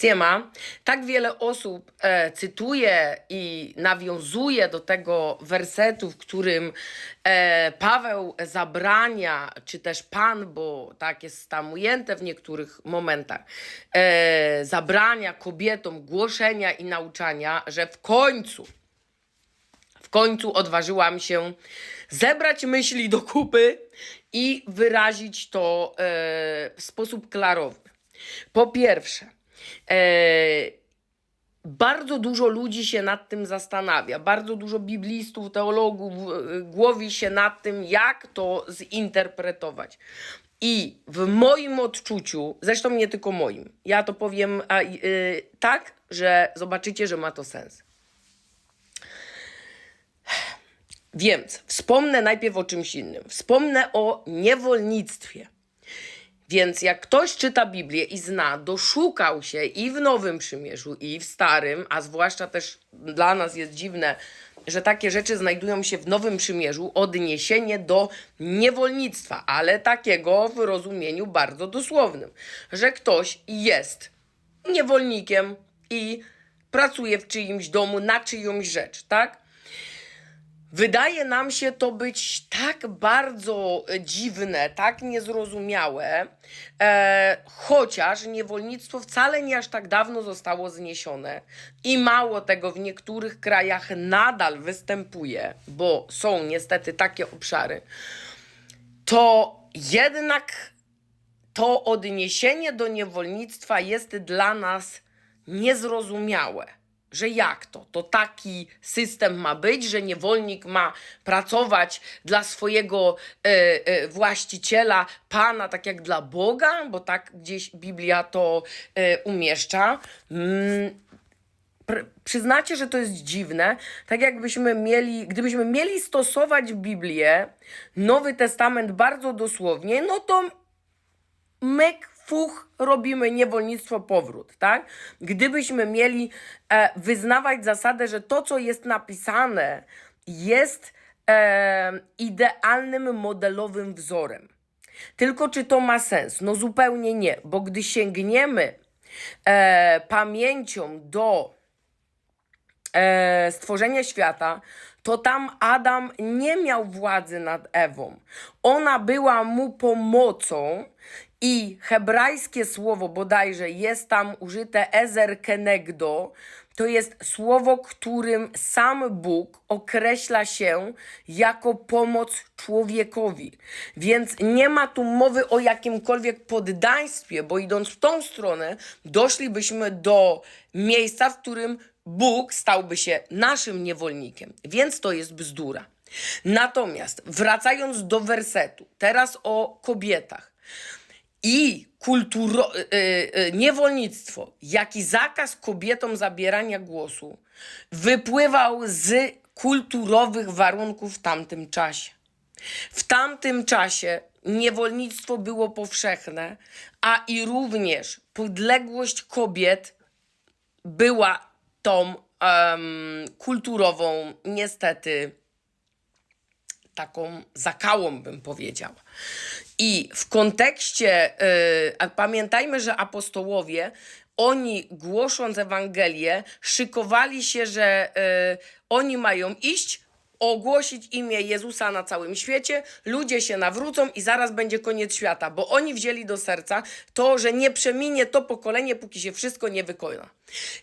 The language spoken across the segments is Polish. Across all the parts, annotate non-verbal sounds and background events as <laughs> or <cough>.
Siema, tak wiele osób e, cytuje i nawiązuje do tego wersetu, w którym e, Paweł zabrania, czy też Pan, bo tak jest tam ujęte w niektórych momentach, e, zabrania kobietom głoszenia i nauczania, że w końcu, w końcu odważyłam się zebrać myśli do kupy i wyrazić to e, w sposób klarowny. Po pierwsze, bardzo dużo ludzi się nad tym zastanawia, bardzo dużo biblistów, teologów e, głowi się nad tym, jak to zinterpretować. I w moim odczuciu, zresztą nie tylko moim, ja to powiem a, y, tak, że zobaczycie, że ma to sens. Więc wspomnę najpierw o czymś innym. Wspomnę o niewolnictwie. Więc jak ktoś czyta Biblię i zna, doszukał się i w Nowym Przymierzu, i w Starym, a zwłaszcza też dla nas jest dziwne, że takie rzeczy znajdują się w Nowym Przymierzu, odniesienie do niewolnictwa, ale takiego w rozumieniu bardzo dosłownym, że ktoś jest niewolnikiem i pracuje w czyimś domu na czyjąś rzecz, tak? Wydaje nam się to być tak bardzo dziwne, tak niezrozumiałe, e, chociaż niewolnictwo wcale nie aż tak dawno zostało zniesione i mało tego w niektórych krajach nadal występuje, bo są niestety takie obszary, to jednak to odniesienie do niewolnictwa jest dla nas niezrozumiałe. Że jak to? To taki system ma być, że niewolnik ma pracować dla swojego e, e, właściciela, pana, tak jak dla Boga, bo tak gdzieś Biblia to e, umieszcza. Mm, pr- przyznacie, że to jest dziwne, tak jakbyśmy mieli, gdybyśmy mieli stosować Biblię, Nowy Testament bardzo dosłownie, no to myk, fuch, robimy niewolnictwo, powrót, tak? Gdybyśmy mieli e, wyznawać zasadę, że to, co jest napisane, jest e, idealnym, modelowym wzorem. Tylko czy to ma sens? No zupełnie nie, bo gdy sięgniemy e, pamięcią do e, stworzenia świata, to tam Adam nie miał władzy nad Ewą. Ona była mu pomocą i hebrajskie słowo bodajże jest tam użyte ezer kenegdo, to jest słowo, którym sam Bóg określa się jako pomoc człowiekowi. Więc nie ma tu mowy o jakimkolwiek poddaństwie, bo idąc w tą stronę, doszlibyśmy do miejsca, w którym Bóg stałby się naszym niewolnikiem. Więc to jest bzdura. Natomiast wracając do wersetu, teraz o kobietach i kulturo, y, y, niewolnictwo, jak i zakaz kobietom zabierania głosu wypływał z kulturowych warunków w tamtym czasie. W tamtym czasie niewolnictwo było powszechne, a i również podległość kobiet była tą em, kulturową, niestety, taką zakałą, bym powiedziała. I w kontekście, yy, pamiętajmy, że apostołowie, oni głosząc Ewangelię, szykowali się, że yy, oni mają iść, ogłosić imię Jezusa na całym świecie, ludzie się nawrócą i zaraz będzie koniec świata, bo oni wzięli do serca to, że nie przeminie to pokolenie, póki się wszystko nie wykona.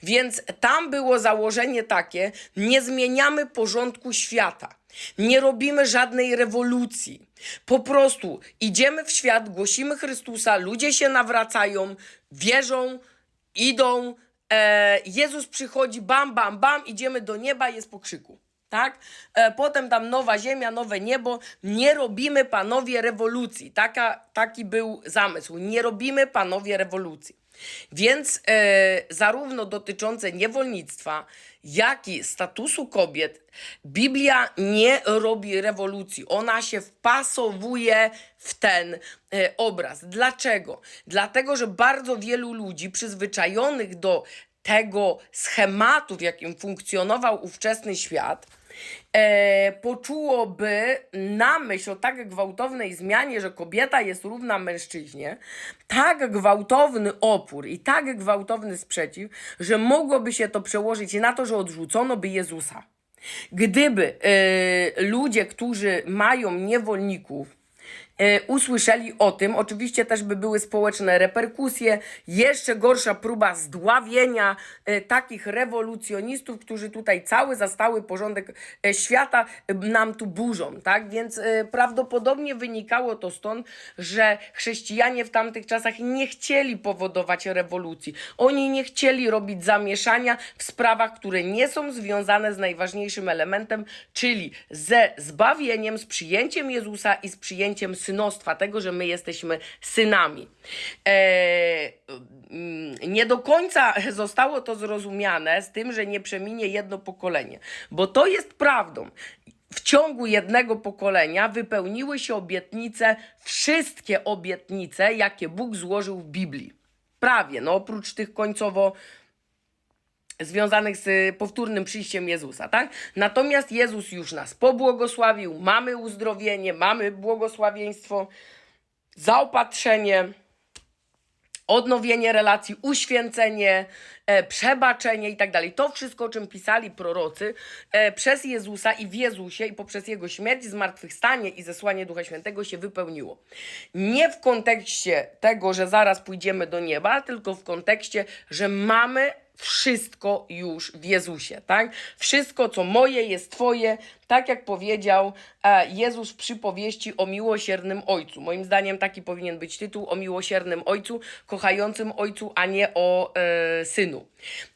Więc tam było założenie takie: nie zmieniamy porządku świata. Nie robimy żadnej rewolucji. Po prostu idziemy w świat, głosimy Chrystusa, ludzie się nawracają, wierzą, idą. E, Jezus przychodzi, bam, bam, bam, idziemy do nieba, jest po krzyku. Tak? E, potem tam nowa ziemia, nowe niebo. Nie robimy panowie rewolucji. Taka, taki był zamysł. Nie robimy panowie rewolucji. Więc e, zarówno dotyczące niewolnictwa, jak i statusu kobiet, Biblia nie robi rewolucji. Ona się wpasowuje w ten e, obraz. Dlaczego? Dlatego, że bardzo wielu ludzi przyzwyczajonych do tego schematu, w jakim funkcjonował ówczesny świat, e, poczułoby na myśl o tak gwałtownej zmianie, że kobieta jest równa mężczyźnie, tak gwałtowny opór i tak gwałtowny sprzeciw, że mogłoby się to przełożyć na to, że odrzucono by Jezusa. Gdyby e, ludzie, którzy mają niewolników, usłyszeli o tym, oczywiście też by były społeczne reperkusje, jeszcze gorsza próba zdławienia e, takich rewolucjonistów, którzy tutaj cały zastały porządek e, świata e, nam tu burzą, tak? Więc e, prawdopodobnie wynikało to stąd, że chrześcijanie w tamtych czasach nie chcieli powodować rewolucji. Oni nie chcieli robić zamieszania w sprawach, które nie są związane z najważniejszym elementem, czyli ze zbawieniem, z przyjęciem Jezusa i z przyjęciem synostwa, tego, że my jesteśmy synami. E, mm, nie do końca <laughs> zostało to zrozumiane z tym, że nie przeminie jedno pokolenie, bo to jest prawdą. W ciągu jednego pokolenia wypełniły się obietnice, wszystkie obietnice, jakie Bóg złożył w Biblii. Prawie, no oprócz tych końcowo związanych z y, powtórnym przyjściem Jezusa, tak? Natomiast Jezus już nas pobłogosławił, mamy uzdrowienie, mamy błogosławieństwo, zaopatrzenie, odnowienie relacji, uświęcenie, e, przebaczenie i tak dalej. To wszystko, o czym pisali prorocy e, przez Jezusa i w Jezusie i poprzez Jego śmierć, zmartwychwstanie i zesłanie Ducha Świętego się wypełniło. Nie w kontekście tego, że zaraz pójdziemy do nieba, tylko w kontekście, że mamy wszystko już w Jezusie, tak? Wszystko, co moje, jest Twoje, tak jak powiedział e, Jezus w przypowieści o miłosiernym Ojcu. Moim zdaniem taki powinien być tytuł o miłosiernym Ojcu, kochającym Ojcu, a nie o e, Synu.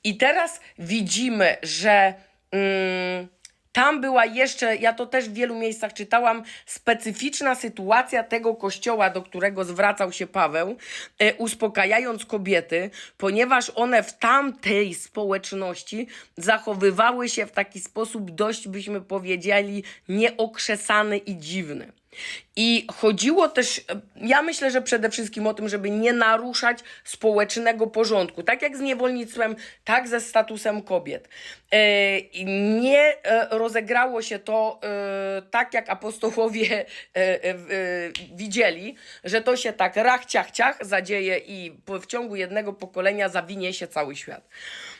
I teraz widzimy, że... Mm, tam była jeszcze, ja to też w wielu miejscach czytałam, specyficzna sytuacja tego kościoła, do którego zwracał się Paweł, e, uspokajając kobiety, ponieważ one w tamtej społeczności zachowywały się w taki sposób dość, byśmy powiedzieli, nieokrzesany i dziwny. I chodziło też, ja myślę, że przede wszystkim o tym, żeby nie naruszać społecznego porządku, tak jak z niewolnictwem, tak ze statusem kobiet. E, nie e, rozegrało się to e, tak, jak apostołowie widzieli, że to się tak rach, ciach, ciach zadzieje i w ciągu jednego pokolenia zawinie się cały świat.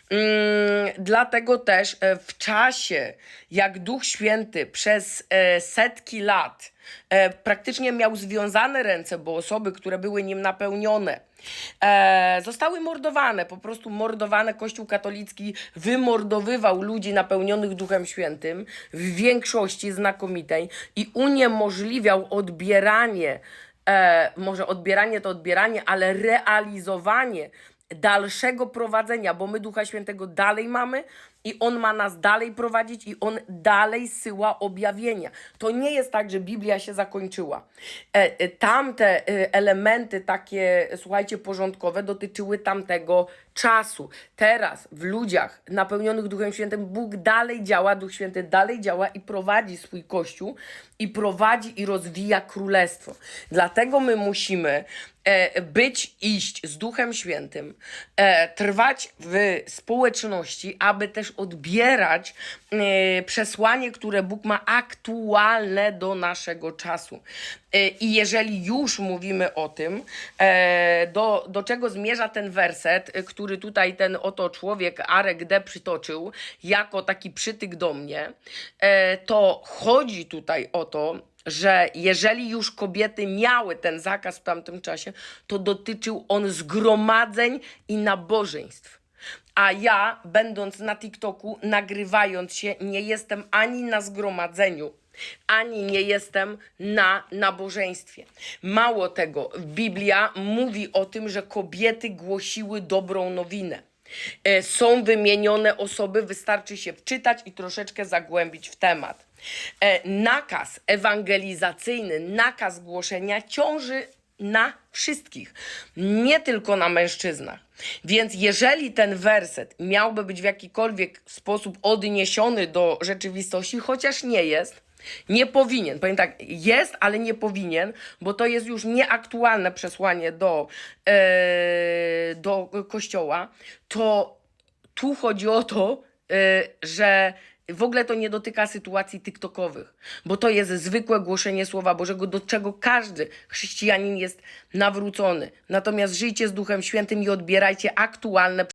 Mm, dlatego też w czasie, jak Duch Święty przez setki lat praktycznie miał związane ręce, bo osoby, które były nim napełnione, e, zostały mordowane, po prostu mordowane. Kościół katolicki wymordowywał ludzi napełnionych Duchem Świętym, w większości znakomitej, i uniemożliwiał odbieranie, e, może odbieranie to odbieranie, ale realizowanie dalszego prowadzenia, bo my Ducha Świętego dalej mamy i On ma nas dalej prowadzić i On dalej syła objawienia. To nie jest tak, że Biblia się zakończyła. E, e, tamte e, elementy takie, słuchajcie, porządkowe dotyczyły tamtego czasu. Teraz w ludziach napełnionych Duchem Świętym Bóg dalej działa, Duch Święty dalej działa i prowadzi swój Kościół i prowadzi i rozwija królestwo. Dlatego my musimy być, iść z Duchem Świętym, e, trwać w społeczności, aby też odbierać e, przesłanie, które Bóg ma aktualne do naszego czasu. E, I jeżeli już mówimy o tym, e, do, do czego zmierza ten werset, e, który tutaj ten oto człowiek Arek D przytoczył, jako taki przytyk do mnie, e, to chodzi tutaj o to, że jeżeli już kobiety miały ten zakaz w tamtym czasie, to dotyczył on zgromadzeń i nabożeństw. A ja, będąc na TikToku, nagrywając się, nie jestem ani na zgromadzeniu, ani nie jestem na nabożeństwie. Mało tego, Biblia mówi o tym, że kobiety głosiły dobrą nowinę. E, Są wymienione osoby, wystarczy się wczytać i troszeczkę zagłębić w temat. E, Nakaz ewangelizacyjny, nakaz głoszenia ciąży na wszystkich, nie tylko na mężczyznach. Więc jeżeli ten werset miałby być w jakikolwiek sposób odniesiony do rzeczywistości, chociaż nie jest, nie powinien. Powiem tak, jest, ale nie powinien, bo to jest już nieaktualne przesłanie do, e, do kościoła, to tu chodzi o to, e, że w ogóle to nie dotyka sytuacji TikTokowych, bo to jest zwykłe głoszenie Słowa Bożego, do czego każdy chrześcijanin jest nawrócony. Natomiast żyjcie z Duchem Świętym i odbierajcie aktualne